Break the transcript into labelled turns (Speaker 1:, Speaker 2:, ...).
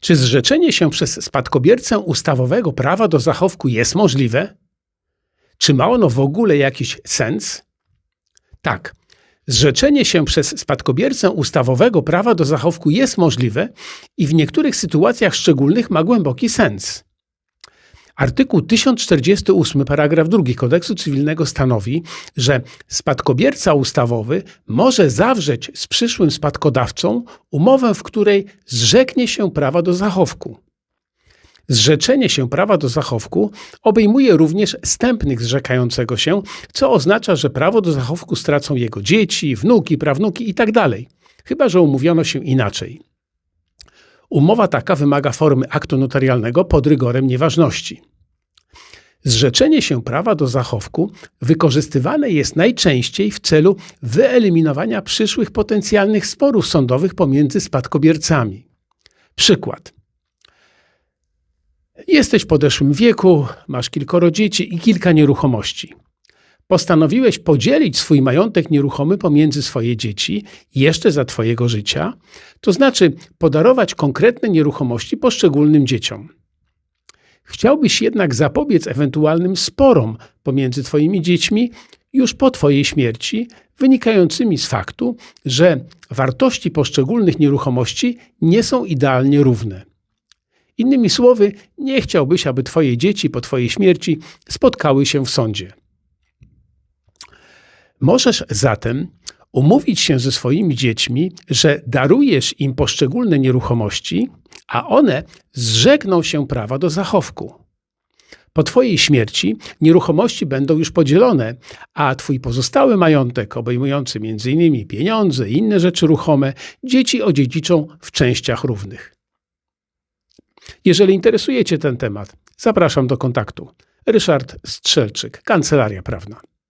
Speaker 1: Czy zrzeczenie się przez spadkobiercę ustawowego prawa do zachowku jest możliwe? Czy ma ono w ogóle jakiś sens? Tak. Zrzeczenie się przez spadkobiercę ustawowego prawa do zachowku jest możliwe i w niektórych sytuacjach szczególnych ma głęboki sens. Artykuł 1048 paragraf 2 Kodeksu Cywilnego stanowi, że spadkobierca ustawowy może zawrzeć z przyszłym spadkodawcą umowę, w której zrzeknie się prawa do zachowku. Zrzeczenie się prawa do zachowku obejmuje również stępnych zrzekającego się, co oznacza, że prawo do zachowku stracą jego dzieci, wnuki, prawnuki itd., chyba że umówiono się inaczej. Umowa taka wymaga formy aktu notarialnego pod rygorem nieważności. Zrzeczenie się prawa do zachowku wykorzystywane jest najczęściej w celu wyeliminowania przyszłych potencjalnych sporów sądowych pomiędzy spadkobiercami. Przykład. Jesteś w podeszłym wieku, masz kilkoro dzieci i kilka nieruchomości. Postanowiłeś podzielić swój majątek nieruchomy pomiędzy swoje dzieci jeszcze za Twojego życia, to znaczy podarować konkretne nieruchomości poszczególnym dzieciom. Chciałbyś jednak zapobiec ewentualnym sporom pomiędzy Twoimi dziećmi już po Twojej śmierci, wynikającymi z faktu, że wartości poszczególnych nieruchomości nie są idealnie równe. Innymi słowy, nie chciałbyś, aby Twoje dzieci po Twojej śmierci spotkały się w sądzie. Możesz zatem umówić się ze swoimi dziećmi, że darujesz im poszczególne nieruchomości, a one zrzekną się prawa do zachowku. Po Twojej śmierci nieruchomości będą już podzielone, a Twój pozostały majątek, obejmujący m.in. pieniądze i inne rzeczy ruchome, dzieci odziedziczą w częściach równych. Jeżeli interesuje Cię ten temat, zapraszam do kontaktu. Ryszard Strzelczyk, Kancelaria Prawna.